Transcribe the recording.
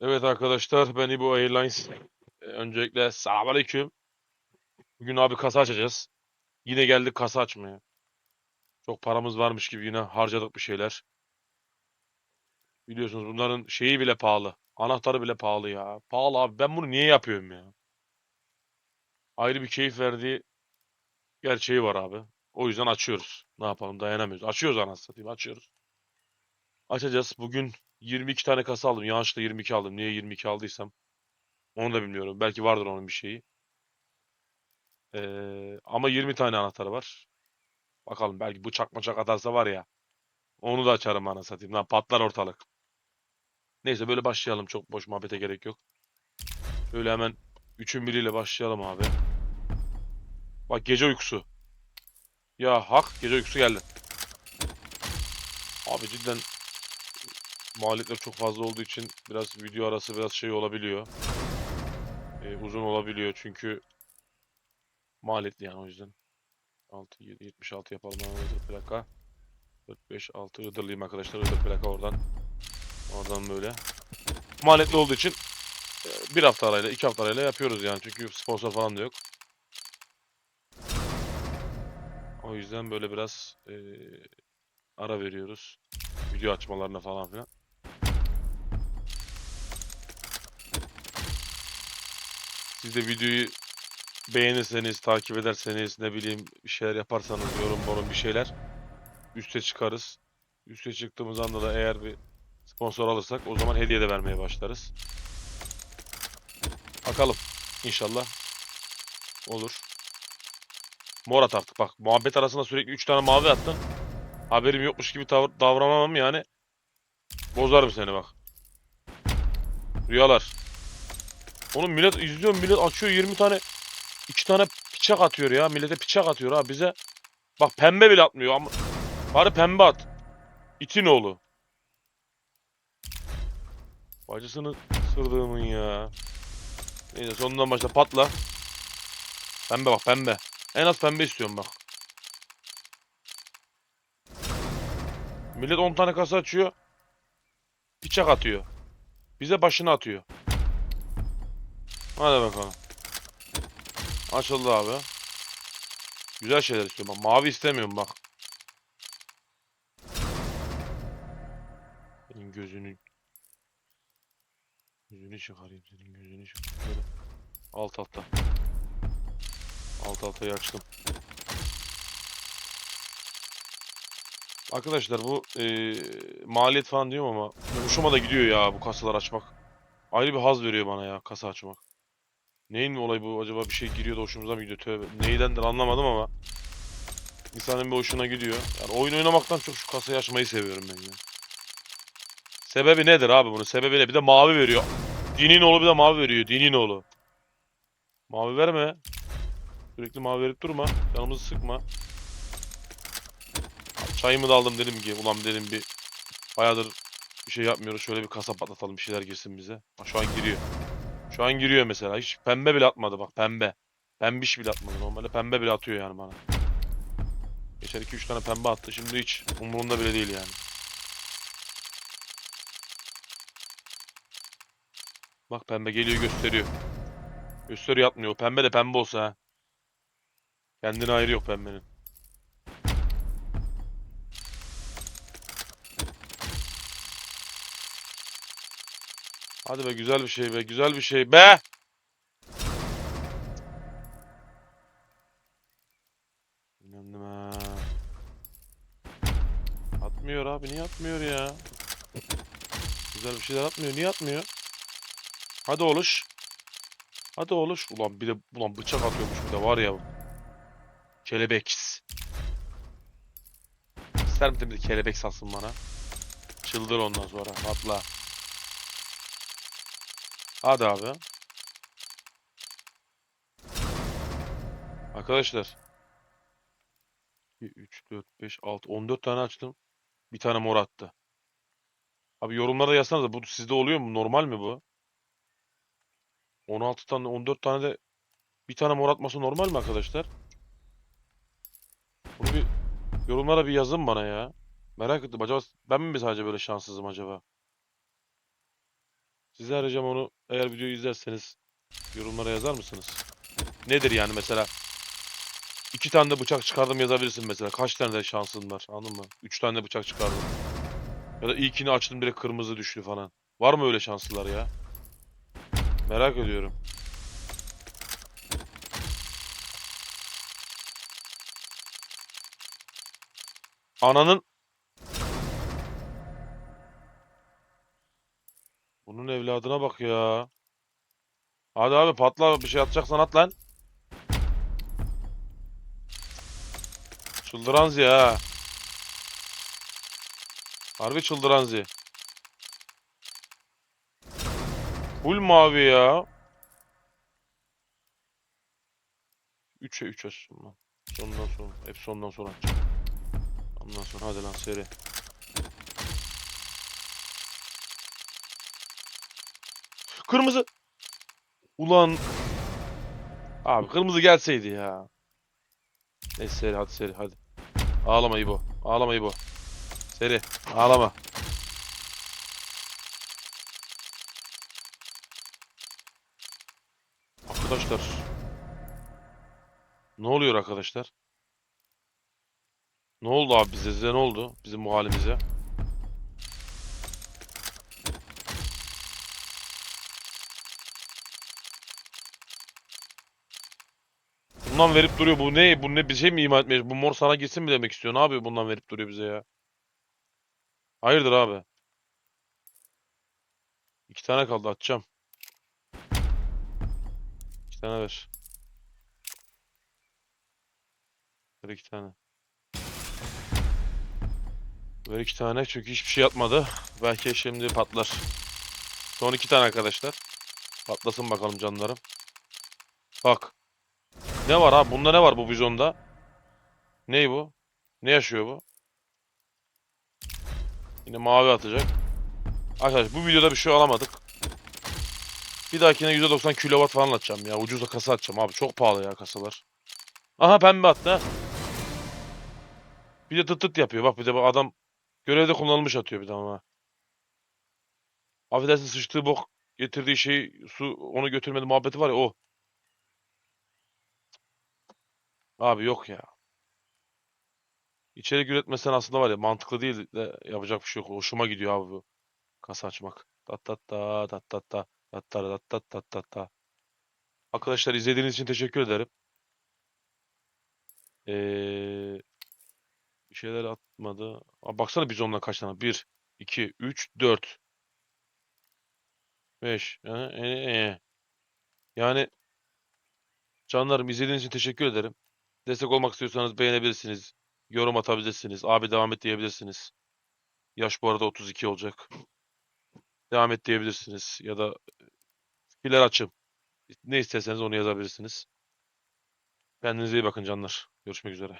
Evet arkadaşlar ben İbo Airlines. Ee, Öncelikle selamünaleyküm. Bugün abi kasa açacağız. Yine geldik kasa açmaya. Çok paramız varmış gibi yine harcadık bir şeyler. Biliyorsunuz bunların şeyi bile pahalı. Anahtarı bile pahalı ya. Pahalı abi. Ben bunu niye yapıyorum ya? Ayrı bir keyif verdiği gerçeği var abi. O yüzden açıyoruz. Ne yapalım dayanamıyoruz. Açıyoruz anasını satayım açıyoruz. Açacağız. Bugün 22 tane kasa aldım. Yanlışlıkla 22 aldım. Niye 22 aldıysam onu da bilmiyorum. Belki vardır onun bir şeyi. Ee, ama 20 tane anahtarı var. Bakalım belki bıçak maçak atarsa var ya. Onu da açarım ana satayım. Lan patlar ortalık. Neyse böyle başlayalım. Çok boş muhabbete gerek yok. Şöyle hemen üçün biriyle başlayalım abi. Bak gece uykusu. Ya hak gece uykusu geldi. Abi cidden maliyetler çok fazla olduğu için biraz video arası biraz şey olabiliyor. Ee, uzun olabiliyor çünkü maliyetli yani o yüzden. 6, 7, 76 yapalım hemen plaka. 4, 5, 6 Iğdırlıyım arkadaşlar. Iğdır plaka oradan. Oradan böyle. Maliyetli olduğu için e, bir hafta arayla, iki hafta arayla yapıyoruz yani. Çünkü sponsor falan da yok. O yüzden böyle biraz e, ara veriyoruz. Video açmalarına falan filan. Siz de videoyu beğenirseniz, takip ederseniz, ne bileyim bir şeyler yaparsanız, yorum yorum bir şeyler üste çıkarız. Üste çıktığımız anda da eğer bir sponsor alırsak o zaman hediye de vermeye başlarız. Bakalım. İnşallah olur. Mor at artık bak. Muhabbet arasında sürekli 3 tane mavi attın. Haberim yokmuş gibi davranamam yani. Bozarım seni bak. Rüyalar. Oğlum millet izliyor millet açıyor 20 tane 2 tane bıçak atıyor ya. Millete bıçak atıyor ha bize. Bak pembe bile atmıyor ama bari pembe at. İtin oğlu. Bacısını sırdığımın ya. Neyse sonundan başla patla. Pembe bak pembe. En az pembe istiyorum bak. Millet 10 tane kasa açıyor. Bıçak atıyor. Bize başını atıyor. Hadi bakalım. Açıldı abi. Güzel şeyler istiyorum. Mavi istemiyorum bak. Senin gözünü Gözünü çıkarayım senin gözünü çıkarayım. Alt alta. Alt altayı açtım. Arkadaşlar bu eee, maliyet falan diyorum ama hoşuma da gidiyor ya bu kasalar açmak. Ayrı bir haz veriyor bana ya kasa açmak. Neyin mi olay bu? Acaba bir şey giriyor da hoşumuza mı gidiyor? Tövbe. Neydendir anlamadım ama. İnsanın bir hoşuna gidiyor. Yani oyun oynamaktan çok şu kasayı açmayı seviyorum ben ya. Sebebi nedir abi bunun? Sebebi ne? Bir de mavi veriyor. Dinin oğlu bir de mavi veriyor. Dinin oğlu. Mavi verme. Sürekli mavi verip durma. Canımızı sıkma. Çayımı da aldım dedim ki ulan dedim bir bayağıdır bir şey yapmıyoruz. Şöyle bir kasa patlatalım bir şeyler girsin bize. Şu an giriyor. Şu an giriyor mesela. Hiç pembe bile atmadı bak pembe. Pembiş bile atmadı. Normalde pembe bile atıyor yani bana. Geçen 2-3 tane pembe attı. Şimdi hiç umurunda bile değil yani. Bak pembe geliyor gösteriyor. Gösteriyor atmıyor. Pembe de pembe olsa ha. Kendine ayrı yok pembenin. Hadi be güzel bir şey be güzel bir şey be. İnandım ha. Atmıyor abi niye atmıyor ya? Güzel bir şeyler atmıyor niye atmıyor? Hadi oluş. Hadi oluş. Ulan bir de ulan bıçak atıyormuş bir de var ya. Kelebek. İster misin bir kelebek satsın bana? Çıldır ondan sonra. Atla. Hadi abi. Arkadaşlar. 2, 3, 4, 5, 6, 14 tane açtım. Bir tane mor attı. Abi yorumlarda yazsanıza bu sizde oluyor mu? Normal mi bu? 16 tane 14 tane de bir tane mor atması normal mi arkadaşlar? Bunu bir yorumlara bir yazın bana ya. Merak ettim. Acaba ben mi sadece böyle şanssızım acaba? Size arayacağım onu. Eğer videoyu izlerseniz yorumlara yazar mısınız? Nedir yani mesela? İki tane de bıçak çıkardım yazabilirsin mesela. Kaç tane de şansın var anladın mı? Üç tane de bıçak çıkardım. Ya da ilkini açtım direkt kırmızı düştü falan. Var mı öyle şanslılar ya? Merak ediyorum. Ananın... Bunun evladına bak ya. Hadi abi patla bir şey atacaksan at lan. Çıldıranzi ha. Harbi çıldıranzi. Full mavi ya. 3'e 3 açtım lan. Sondan sonra. Hep sondan sonra açacağım. Ondan sonra hadi lan seri. Kırmızı. Ulan. Abi kırmızı gelseydi ya. Neyse seri hadi seri hadi. Ağlama İbo. Ağlama İbo. Seri. Ağlama. Arkadaşlar. Ne oluyor arkadaşlar? Ne oldu abi bize? Size ne oldu? Bizim bu halimize. Bundan verip duruyor. Bu ne? Bu ne? Bir şey mi ima etmeye? Bu mor sana gitsin mi demek istiyor? Ne yapıyor bundan verip duruyor bize ya? Hayırdır abi? İki tane kaldı atacağım. İki tane ver. Ver iki tane. Ver iki tane çünkü hiçbir şey atmadı. Belki şimdi patlar. Son iki tane arkadaşlar. Patlasın bakalım canlarım. Bak. Ne var abi? Bunda ne var bu vizyonda? Ney bu? Ne yaşıyor bu? Yine mavi atacak. Arkadaşlar bu videoda bir şey alamadık. Bir dahakine %90 kilowatt falan atacağım ya. Ucuza kasa atacağım abi. Çok pahalı ya kasalar. Aha pembe attı ha. Bir de tıt tıt yapıyor. Bak bir de bu adam görevde kullanılmış atıyor bir de ama. Affedersin sıçtığı bok getirdiği şey su onu götürmedi muhabbeti var ya o. Abi yok ya. İçerik üretmesen aslında var ya mantıklı değil de yapacak bir şey yok. Hoşuma gidiyor abi bu. Kasa açmak. Tat tat ta tat tat ta tat tat tat tat tat ta. Arkadaşlar izlediğiniz için teşekkür ederim. Ee, bir şeyler atmadı. Aa, baksana bizonla kaç tane? 1, 2, 3, 4. 5. E, e. Yani canlarım izlediğiniz için teşekkür ederim. Destek olmak istiyorsanız beğenebilirsiniz. Yorum atabilirsiniz. Abi devam et diyebilirsiniz. Yaş bu arada 32 olacak. Devam et diyebilirsiniz. Ya da fikirler açım. Ne isterseniz onu yazabilirsiniz. Kendinize iyi bakın canlar. Görüşmek üzere.